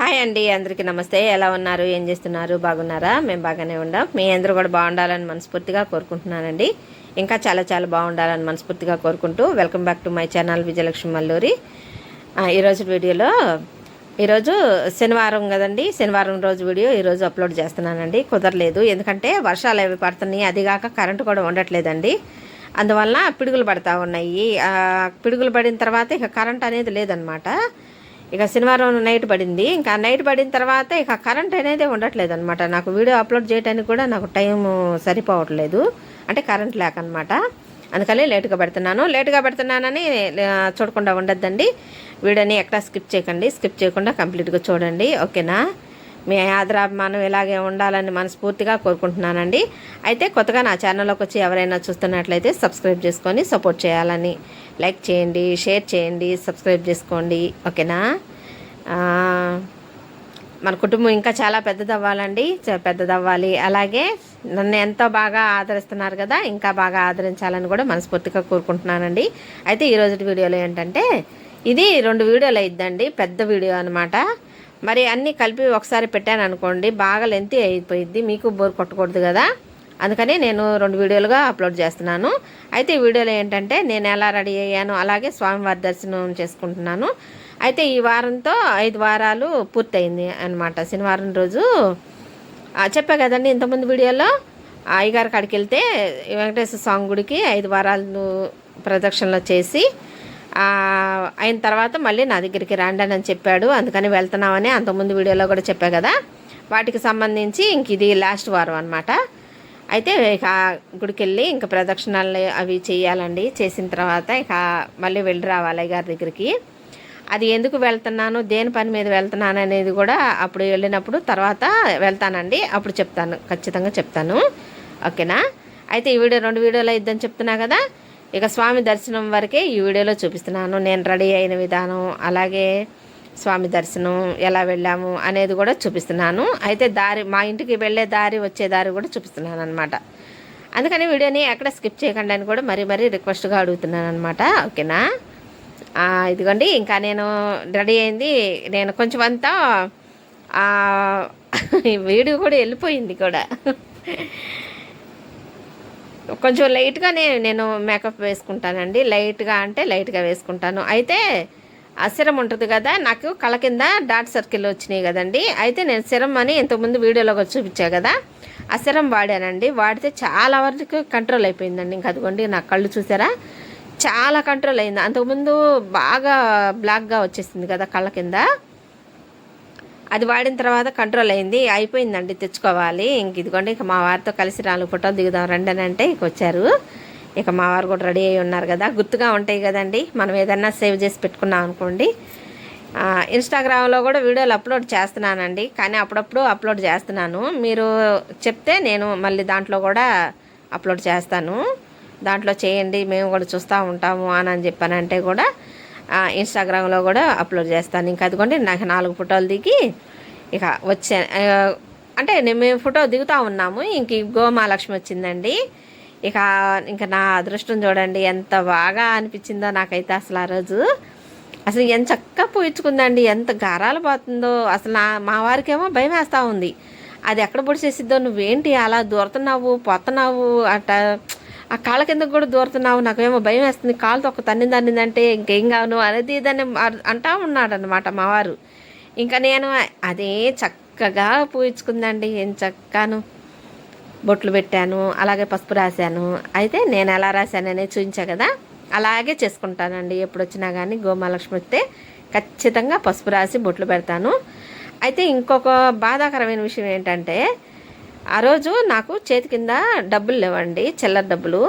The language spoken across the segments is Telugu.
హాయ్ అండి అందరికీ నమస్తే. ఎలా ఉన్నారు? ఏం చేస్తున్నారు? బాగున్నారా? మేము బాగానే ఉండాం. మీ అందరూ కూడా బాగుండాలని మనస్ఫూర్తిగా కోరుకుంటున్నానండి. ఇంకా చాలా చాలా బాగుండాలని మనస్ఫూర్తిగా కోరుకుంటూ welcome back to my channel Vijayalakshmi Malluri. ఈరోజు వీడియోలో ఈరోజు శనివారం కదండి. శనివారం రోజు వీడియో ఈరోజు అప్లోడ్ చేస్తున్నానండి. కుదరలేదు. ఎందుకంటే వర్షాలు అవి పడుతున్నాయి. అదిగాక కరెంటు కూడా ఉండట్లేదండి. అందువలన పిడుగులు పడతా ఉన్నాయి. పిడుగులు పడిన తర్వాత ఇక కరెంట్ అనేది లేదనమాట. ఇక శనివారం నైట్ పడింది. ఇంకా నైట్ పడిన తర్వాత ఇక కరెంట్ అనేది ఉండట్లేదు అనమాట నాకు వీడియో అప్లోడ్ చేయడానికి కూడా నాకు టైం సరిపోవట్లేదు. అంటే కరెంట్ లేకనమాట అందుకని లేటుగా పెడుతున్నాను. లేటుగా పెడుతున్నానని చూడకుండా ఉండద్దండి. వీడియోని ఎక్కడా స్కిప్ చేయకండి. స్కిప్ చేయకుండా కంప్లీట్గా చూడండి. ఓకేనా? మీ ఆదరాభిమానం ఇలాగే ఉండాలని మనస్ఫూర్తిగా కోరుకుంటున్నానండి. అయితే కొత్తగా నా ఛానల్లోకి వచ్చి ఎవరైనా చూస్తున్నట్లయితే సబ్స్క్రైబ్ చేసుకొని సపోర్ట్ చేయాలని లైక్ చేయండి షేర్ చేయండి సబ్స్క్రైబ్ చేసుకోండి. ఓకేనా? మన కుటుంబం ఇంకా చాలా పెద్దదవ్వాలండి. చ- పెద్దదవ్వాలి. అలాగే నన్ను ఎంతో బాగా ఆదరిస్తున్నారు కదా ఇంకా బాగా ఆదరించాలని కూడా మనస్ఫూర్తిగా కోరుకుంటున్నానండి. అయితే ఈరోజు వీడియోలో ఏంటంటే ఇది రెండు వీడియోలు అయిద్దండి. పెద్ద వీడియో అనమాట మరి అన్నీ కలిపి ఒకసారి పెట్టాను అనుకోండి బాగా లెంతి అయిపోయిద్ది. మీకు బోర్ కొట్టకూడదు కదా. అందుకని నేను రెండు వీడియోలుగా అప్లోడ్ చేస్తున్నాను. అయితే ఈ వీడియోలో ఏంటంటే నేను ఎలా రెడీ అయ్యాను అలాగే స్వామివారి దర్శనం చేసుకుంటున్నాను. అయితే ఈ వారంతో ఐదు వారాలు పూర్తయింది అనమాట శనివారం రోజు చెప్పా కదండి ఇంతకుముందు వీడియోలో? అయ్యగారి కాడికి వెళ్తే వెంకటేశ్వర స్వామి గుడికి ఐదు వారాలు ప్రదక్షిణలు చేసి అయిన తర్వాత మళ్ళీ నా దగ్గరికి రండి అని చెప్పాడు. అందుకని వెళ్తున్నామని అంతకుముందు వీడియోలో కూడా చెప్పా కదా. వాటికి సంబంధించి ఇంక ఇది లాస్ట్ వారం అనమాట అయితే ఇక గుడికి వెళ్ళి ఇంకా ప్రదక్షిణాలు అవి చేయాలండి. చేసిన తర్వాత ఇక మళ్ళీ వెళ్ళి రావాలి గారి దగ్గరికి. అది ఎందుకు వెళ్తున్నాను? దేని పని మీద వెళ్తున్నాను అనేది కూడా అప్పుడు వెళ్ళినప్పుడు తర్వాత వెళ్తానండి. అప్పుడు చెప్తాను. ఖచ్చితంగా చెప్తాను. ఓకేనా? అయితే ఈ వీడియో రెండు వీడియోలు ఇద్దని చెప్తున్నా కదా. ఇక స్వామి దర్శనం వరకే ఈ వీడియోలో చూపిస్తున్నాను. నేను రెడీ అయిన విధానం. అలాగే స్వామి దర్శనం ఎలా వెళ్ళాము అనేది కూడా చూపిస్తున్నాను. అయితే దారి మా ఇంటికి వెళ్ళే దారి వచ్చే దారి కూడా చూపిస్తున్నాను అనమాట అందుకని వీడియోని ఎక్కడ స్కిప్ చేయకండి అని కూడా మరీ మరీ రిక్వెస్ట్గా అడుగుతున్నాను అనమాట ఓకేనా? ఇదిగోండి ఇంకా నేను రెడీ అయింది. నేను కొంచెం అంతా ఈ వీడియో కూడా వెళ్ళిపోయింది కూడా. కొంచెం లైట్గానే నేను మేకప్ వేసుకుంటానండి. లైట్గా అంటే లైట్గా వేసుకుంటాను. అయితే సిరం ఉంటుంది కదా. నాకు కళ కింద డాట్ సర్కిల్ వచ్చినాయి కదండి. అయితే నేను సిరం అని ఇంతకుముందు వీడియోలో చూపించా కదా. ఆ సిరం వాడానండి. వాడితే చాలా వరకు కంట్రోల్ అయిపోయిందండి. ఇంక అదిగోండి నా కళ్ళు చూసారా? చాలా కంట్రోల్ అయింది. అంతకుముందు బాగా బ్లాక్గా వచ్చేసింది కదా కళ్ళ కింద. అది వాడిన తర్వాత కంట్రోల్ అయింది. అయిపోయిందండి తెచ్చుకోవాలి. ఇంక ఇదిగోండి ఇంక మా వారితో కలిసి నాలుగు ఫోటోలు దిగుదాం రండి అని అంటే ఇక వచ్చారు. ఇక మా వారు కూడా రెడీ అయి ఉన్నారు కదా. గుర్తుగా ఉంటాయి కదండి. మనం ఏదన్నా సేవ్ చేసి పెట్టుకున్నాం అనుకోండి. ఇన్స్టాగ్రామ్లో కూడా వీడియోలు అప్లోడ్ చేస్తున్నానండి. కానీ అప్పుడప్పుడు అప్లోడ్ చేస్తున్నాను. మీరు చెప్తే నేను మళ్ళీ దాంట్లో కూడా అప్లోడ్ చేస్తాను. దాంట్లో చేయండి మేము కూడా చూస్తూ ఉంటాము అని అని చెప్పానంటే కూడా ఇన్స్టాగ్రామ్లో కూడా అప్లోడ్ చేస్తాను. ఇంకా అదిగోండి నాకు నాలుగు ఫోటోలు దిగి ఇక వచ్చా అంటే నేను మేము ఫోటో దిగుతూ ఉన్నాము. ఇంక గోమాలక్ష్మి వచ్చిందండి. ఇక ఇంకా నా అదృష్టం చూడండి ఎంత బాగా అనిపించిందో నాకైతే అసలు ఆ రోజు. అసలు ఎంత చక్కగా పూయించుకుందండి ఎంత గారాలు పోతుందో. అసలు నా మా వారికేమో భయం వేస్తూ ఉంది. అది ఎక్కడ పొడిచేసిద్దో నువ్వేంటి అలా దూరుతున్నావు పోతున్నావు అట ఆ కాళ్ళ కిందకు కూడా దూరుతున్నావు నాకేమో భయం వేస్తుంది. కాలు తొక్క తన్ని అన్నిందంటే ఇంకేం కావును అనేది దాన్ని అంటా ఉన్నాడు అనమాట మావారు ఇంకా నేను అదే చక్కగా పూయించుకుందండి ఏం చక్కను. బొట్లు పెట్టాను అలాగే పసుపు రాశాను. అయితే నేను ఎలా రాశాను చూపించా కదా? అలాగే చేసుకుంటానండి. ఎప్పుడు వచ్చినా కానీ గోమాలక్ష్మి వస్తే ఖచ్చితంగా పసుపు రాసి బొట్లు పెడతాను. అయితే ఇంకొక బాధాకరమైన విషయం ఏంటంటే ఆ రోజు నాకు చేతి కింద డబ్బులు లేవండి చిల్లర డబ్బులు.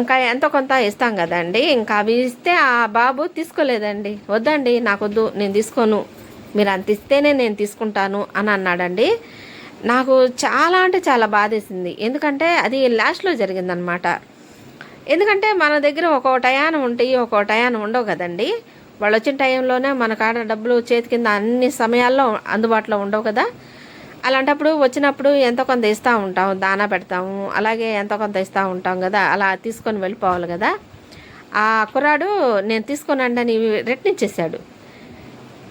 ఇంకా ఎంతో కొంత ఇస్తాం కదండి. ఇంకా అవి ఇస్తే ఆ బాబు తీసుకోలేదండి. వద్దండి నాకు వద్దు నేను తీసుకోను. మీరు అంత ఇస్తేనే నేను తీసుకుంటాను అని అన్నాడండి. నాకు చాలా అంటే చాలా బాధేసింది. ఎందుకంటే అది లాస్ట్లో జరిగిందనమాట ఎందుకంటే మన దగ్గర ఒక్కో టయానం ఉంటాయి ఒక్కో టయానం ఉండవు కదండి. వాళ్ళు వచ్చిన టైంలోనే మన కాడ డబ్బులు చేతి కింద అన్ని సమయాల్లో అందుబాటులో ఉండవు కదా. అలాంటప్పుడు వచ్చినప్పుడు ఎంతో కొంత ఇస్తూ ఉంటాం దానా పెడతాము అలాగే ఎంతో కొంత ఇస్తూ ఉంటాం కదా అలా తీసుకొని వెళ్ళిపోవాలి కదా. ఆ కుర్రాడు నేను తీసుకోనండి అని రిటర్న్ ఇచ్చేసాడు.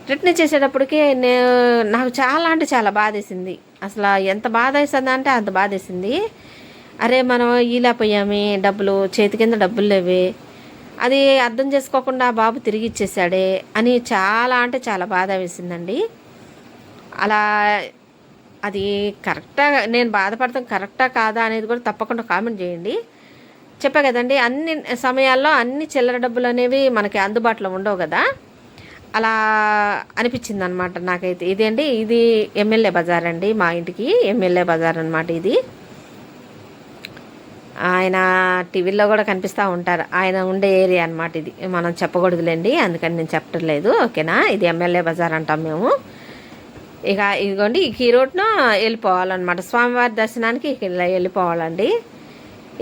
రిటర్న్ చేసేటప్పటికి నేను నాకు చాలా అంటే చాలా బాధేసింది. అసలు ఎంత బాధ వేస్తుంది అంటే అంత బాధేసింది. అరే మనం ఈలేకపోయామి డబ్బులు చేతి కింద డబ్బులు లేవే అది అర్థం చేసుకోకుండా బాబు తిరిగి ఇచ్చేసాడే అని చాలా అంటే చాలా బాధ వేసిందండి. అలా అది కరెక్టా నేను బాధపడతాం కరెక్టా కాదా అనేది కూడా తప్పకుండా కామెంట్ చేయండి. చెప్పా కదండి అన్ని సమయాల్లో అన్ని చిల్లర డబ్బులు అనేవి మనకి అందుబాటులో ఉండవు కదా. అలా అనిపించింది అనమాట నాకైతే ఇదేండి ఇది ఎమ్మెల్యే బజార్ అండి మా ఇంటికి ఎమ్మెల్యే బజార్ అనమాట ఇది. ఆయన టీవీలో కూడా కనిపిస్తూ ఉంటారు. ఆయన ఉండే ఏరియా అనమాట ఇది. మనం చెప్పకూడదులేండి అందుకని నేను చెప్పట్లేదు ఓకేనా? ఇది ఎమ్మెల్యే బజార్ అంటాం మేము. ఇక ఇదిగోండి ఈ రోడ్ను వెళ్ళిపోవాలన్నమాట. స్వామివారి దర్శనానికి ఇక వెళ్ళిపోవాలండి.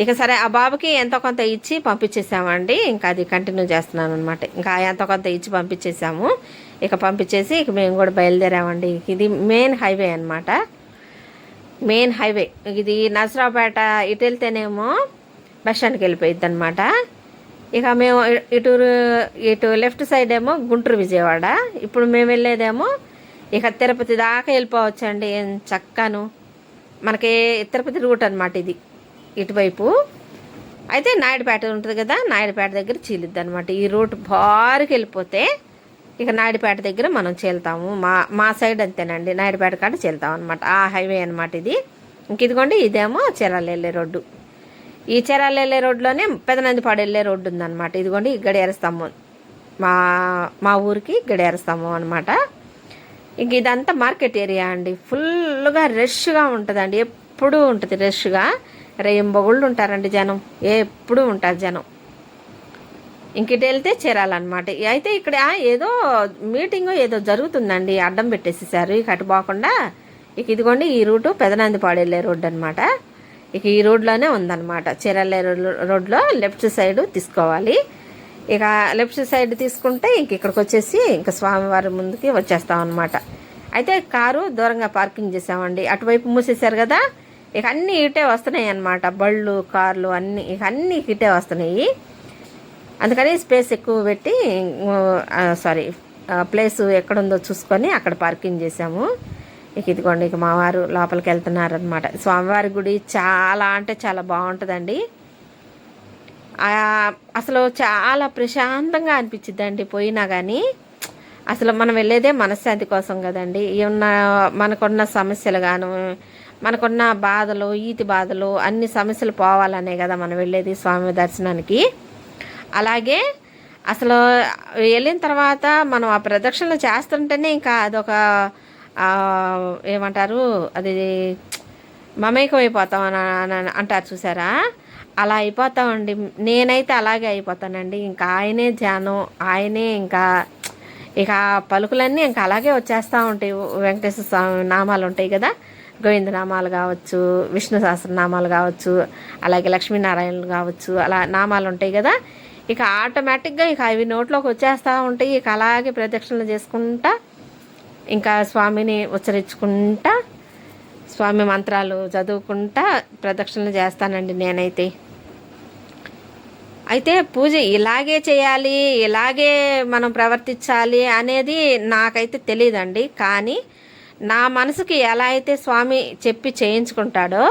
ఇక సరే ఆ బాబుకి ఎంతో కొంత ఇచ్చి పంపించేసామండి. ఇంకా అది కంటిన్యూ చేస్తున్నాను అనమాట ఇంకా ఎంతో కొంత ఇచ్చి పంపించేసాము. ఇక పంపించేసి ఇక మేము కూడా బయలుదేరామండి. ఇది మెయిన్ హైవే అనమాట మెయిన్ హైవే. ఇది నసరాపేట ఇటు వెళ్తేనేమో బస్ స్టాండ్కి వెళ్ళిపోయిద్ది అనమాట ఇక మేము ఇటు ఇటు లెఫ్ట్ సైడ్ ఏమో గుంటూరు విజయవాడ. ఇప్పుడు మేము వెళ్ళేదేమో ఇక తిరుపతి దాకా వెళ్ళిపోవచ్చండి. ఏం చక్కను. మనకి తిరుపతి రూట్ అనమాట ఇది. ఇటువైపు. అయితే నాయుడుపేట ఉంటుంది కదా నాయుడుపేట దగ్గర చీలిద్ది అనమాట ఈ రూట్ భారీకి వెళ్ళిపోతే ఇక నాయుడుపేట దగ్గర మనం చేలుతాము. మా మా సైడ్ అంతేనండి. నాయుడుపేట కాడ చేలుతాం అనమాట ఆ హైవే అనమాట ఇది. ఇంక ఇదిగోండి ఇదేమో చీరాల వెళ్ళే రోడ్డు. ఈ చీరాల వెళ్ళే రోడ్లోనే పెదనందిపాడు వెళ్ళే రోడ్డు ఉందన్నమాట. ఇదిగోండి గడియార స్తంభం. మా మా ఊరికి గడియార స్తంభం అనమాట ఇంక ఇదంతా మార్కెట్ ఏరియా అండి. ఫుల్గా రష్గా ఉంటుందండి. ఎప్పుడూ ఉంటుంది రష్గా. రేంబొగుళ్ళు ఉంటారండి జనం. ఎప్పుడూ ఉంటారు జనం. ఇంక ఇటు వెళ్తే చేరాలన్నమాట. అయితే ఇక్కడ ఏదో మీటింగ్ ఏదో జరుగుతుందండి. అడ్డం పెట్టేసేసారు. ఇక అటు పోకుండా ఇక ఇదిగోండి ఈ రూటు పెదనందిపాడు వెళ్ళే రోడ్డు అనమాట ఇక ఈ రోడ్లోనే ఉందన్నమాట. చీరల్లే రోడ్లో లెఫ్ట్ సైడ్ తీసుకోవాలి. ఇక లెఫ్ట్ సైడ్ తీసుకుంటే ఇంక ఇక్కడికి వచ్చేసి ఇంకా స్వామివారి ముందుకి వచ్చేస్తాం అనమాట అయితే కారు దూరంగా పార్కింగ్ చేసామండి. అటువైపు మూసేశారు కదా. ఇక అన్నీ ఇటే వస్తున్నాయి అనమాట బళ్ళు కార్లు అన్నీ ఇక అన్నీ ఇటే వస్తున్నాయి. అందుకని స్పేస్ ఎక్కువ పెట్టి సారీ ప్లేస్ ఎక్కడుందో చూసుకొని అక్కడ పార్కింగ్ చేసాము ఇక ఇదిగోండి ఇక మా వారు లోపలికి వెళ్తున్నారనమాట స్వామివారి గుడి చాలా అంటే చాలా బాగుంటుందండి. అసలు చాలా ప్రశాంతంగా అనిపించిద్దండి పోయినా కానీ అసలు మనం వెళ్ళేదే మనశ్శాంతి కోసం కదండి. ఉన్న మనకున్న సమస్యలు గాను మనకున్న బాధలు ఈతి బాధలు అన్ని సమస్యలు పోవాలనే కదా మనం వెళ్ళేది స్వామి దర్శనానికి. అలాగే అసలు వెళ్ళిన తర్వాత మనం ఆ ప్రదక్షిణలు చేస్తుంటేనే ఇంకా అదొక ఏమంటారు అది మమేకం అయిపోతాం అని అంటారు చూసారా? అలా అయిపోతామండి. నేనైతే అలాగే అయిపోతానండి. ఇంకా ఆయనే ధ్యానం ఆయనే ఇంకా ఇక పలుకులన్నీ ఇంకా అలాగే వచ్చేస్తూ ఉంటాయి. వెంకటేశ్వర స్వామి నామాలు ఉంటాయి కదా. గోవింద నామాలు కావచ్చు విష్ణు సహస్రనామాలు కావచ్చు అలాగే లక్ష్మీనారాయణలు కావచ్చు అలా నామాలు ఉంటాయి కదా. ఇక ఆటోమేటిక్గా ఇక అవి నోట్లోకి వచ్చేస్తూ ఉంటాయి. ఇక అలాగే ప్రదక్షిణలు చేసుకుంటా ఇంకా స్వామిని ఉచ్చరించుకుంటా స్వామి మంత్రాలు చదువుకుంటా ప్రదక్షిణలు చేస్తానండి నేనైతే. అయితే పూజ ఇలాగే చేయాలి ఇలాగే మనం ప్రవర్తించాలి అనేది నాకైతే తెలియదండి. కానీ నా మనసుకి ఎలా అయితే స్వామి చెప్పి చేయించుకుంటాడో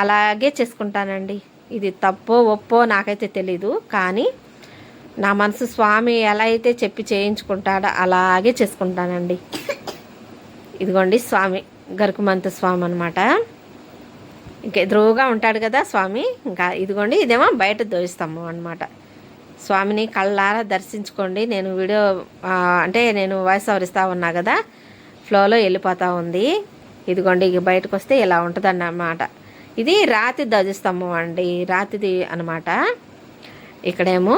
అలాగే చేసుకుంటానండి. ఇది తప్పో ఒప్పో నాకైతే తెలీదు కానీ నా మనసు స్వామి ఎలా అయితే చెప్పి చేయించుకుంటాడో అలాగే చేసుకుంటానండి. ఇదిగోండి స్వామి గరుకుమంత స్వామి అనమాట ఇంకా ఎదురుగా ఉంటాడు కదా స్వామి ఇంకా ఇదిగోండి ఇదేమో బయట దోయిస్తాము అనమాట స్వామిని కళ్ళారా దర్శించుకోండి నేను వీడియో అంటే నేను వాయిస్ ఓవర్ ఉన్నా కదా ఫ్లోలో వెళ్ళిపోతూ ఉంది. ఇదిగోండి ఇక బయటకు వస్తే ఇలా ఉంటుంది అన్నమాట ఇది రాతి ధ్వజస్తంభం అండి. రాతిది అనమాట ఇక్కడేమో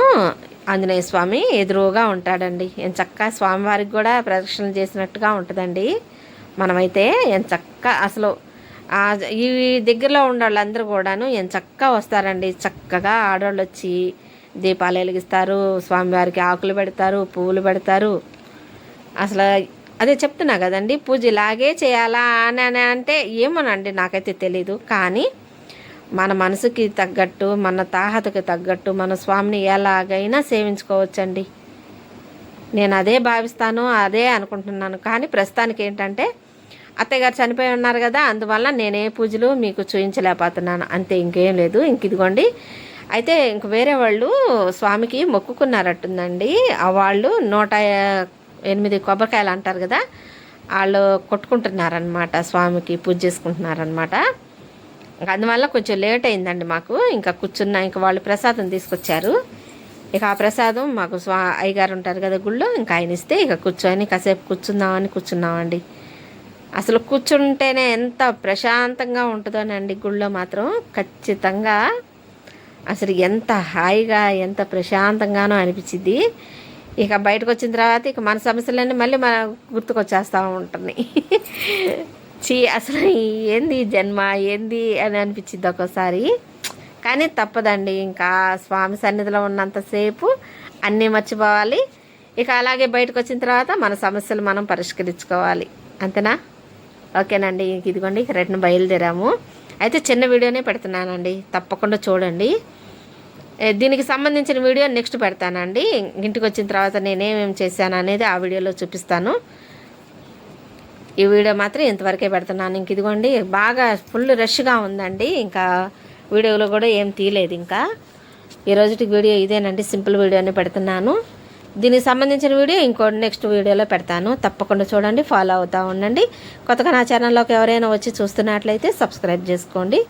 ఆంజనేయ స్వామి ఎదురుగా ఉంటాడండి. ఏం స్వామివారికి కూడా ప్రదక్షిణలు చేసినట్టుగా ఉంటుందండి. మనమైతే ఏం చక్క అసలు ఈ దగ్గరలో ఉన్న వాళ్ళందరూ కూడాను ఏం వస్తారండి. చక్కగా ఆడవాళ్ళు వచ్చి దీపాలు వెలిగిస్తారు. స్వామివారికి ఆకులు పెడతారు పువ్వులు పెడతారు. అసలు అదే చెప్తున్నా కదండి పూజ ఇలాగే చేయాలా అని అంటే ఏమోనండి నాకైతే తెలీదు. కానీ మన మనసుకి తగ్గట్టు మన తాహతకి తగ్గట్టు మన స్వామిని ఎలాగైనా సేవించుకోవచ్చండి. నేను అదే భావిస్తాను అదే అనుకుంటున్నాను. కానీ ప్రస్తుతానికి ఏంటంటే అత్తయ్య గారు చనిపోయి ఉన్నారు కదా అందువల్ల నేనే పూజలు మీకు చూయించలేకపోతున్నాను. అంతే ఇంకేం లేదు. ఇంక ఇదిగోండి. అయితే ఇంక వేరే వాళ్ళు స్వామికి మొక్కుకున్నారట్టుందండి. ఆ వాళ్ళు నూట ఎనిమిది కొబ్బరికాయలు అంటారు కదా వాళ్ళు కొట్టుకుంటున్నారనమాట స్వామికి పూజ చేసుకుంటున్నారనమాట అందువల్ల కొంచెం లేట్ అయిందండి మాకు. ఇంకా కూర్చున్నా ఇంకా వాళ్ళు ప్రసాదం తీసుకొచ్చారు. ఇక ఆ ప్రసాదం మాకు స్వా అయ్యగారు ఉంటారు కదా గుళ్ళో ఇంకా ఆయన ఇస్తే ఇక కూర్చొని కాసేపు కూర్చుందామని కూర్చున్నామండి. అసలు కూర్చుంటేనే ఎంత ప్రశాంతంగా ఉంటుందోనండి గుళ్ళో మాత్రం. ఖచ్చితంగా అసలు ఎంత హాయిగా ఎంత ప్రశాంతంగానో అనిపించింది ఇక బయటకు వచ్చిన తర్వాత ఇక మన సమస్యలన్నీ మళ్ళీ మన గుర్తుకొచ్చేస్తూ ఉంటుంది. చీ అసలు ఏంది జన్మ ఏంది అని అనిపించింది ఒక్కోసారి. కానీ తప్పదండి ఇంకా స్వామి సన్నిధిలో ఉన్నంతసేపు అన్నీ మర్చిపోవాలి. ఇక అలాగే బయటకు వచ్చిన తర్వాత మన సమస్యలు మనం పరిష్కరించుకోవాలి. అంతేనా? ఓకేనండి ఇంక ఇదిగోండి ఇక బయలుదేరాము. అయితే చిన్న వీడియోనే పెడుతున్నానండి తప్పకుండా చూడండి. దీనికి సంబంధించిన వీడియో నెక్స్ట్ పెడతానండి. ఇంటికి వచ్చిన తర్వాత నేనేమేమి చేశాను అనేది ఆ వీడియోలో చూపిస్తాను. ఈ వీడియో మాత్రం ఇంతవరకే పెడుతున్నాను. ఇంక ఇదిగోండి బాగా ఫుల్ రష్గా ఉందండి. ఇంకా వీడియోలో కూడా ఏం తీయలేదు ఇంకా. ఈ రోజుకి వీడియో ఇదేనండి సింపుల్ వీడియోని పెడుతున్నాను. దీనికి సంబంధించిన వీడియో ఇంకో నెక్స్ట్ వీడియోలో పెడతాను. తప్పకుండా చూడండి ఫాలో అవుతూ ఉండండి. కొత్తగా నా ఛానల్లోకి ఎవరైనా వచ్చి చూస్తున్నట్లయితే సబ్స్క్రైబ్ చేసుకోండి.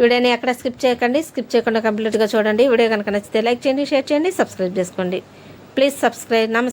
వీడియోని ఎక్కడ స్కిప్ చేయకండి స్కిప్ చేయకుండా కంప్లీట్గా చూడండి. వీడియో కనుక నచ్చితే లైక్ చేయండి షేర్ చేయండి సబ్స్క్రైబ్ చేసుకోండి. ప్లీజ్ సబ్స్క్రైబ్ నమస్తే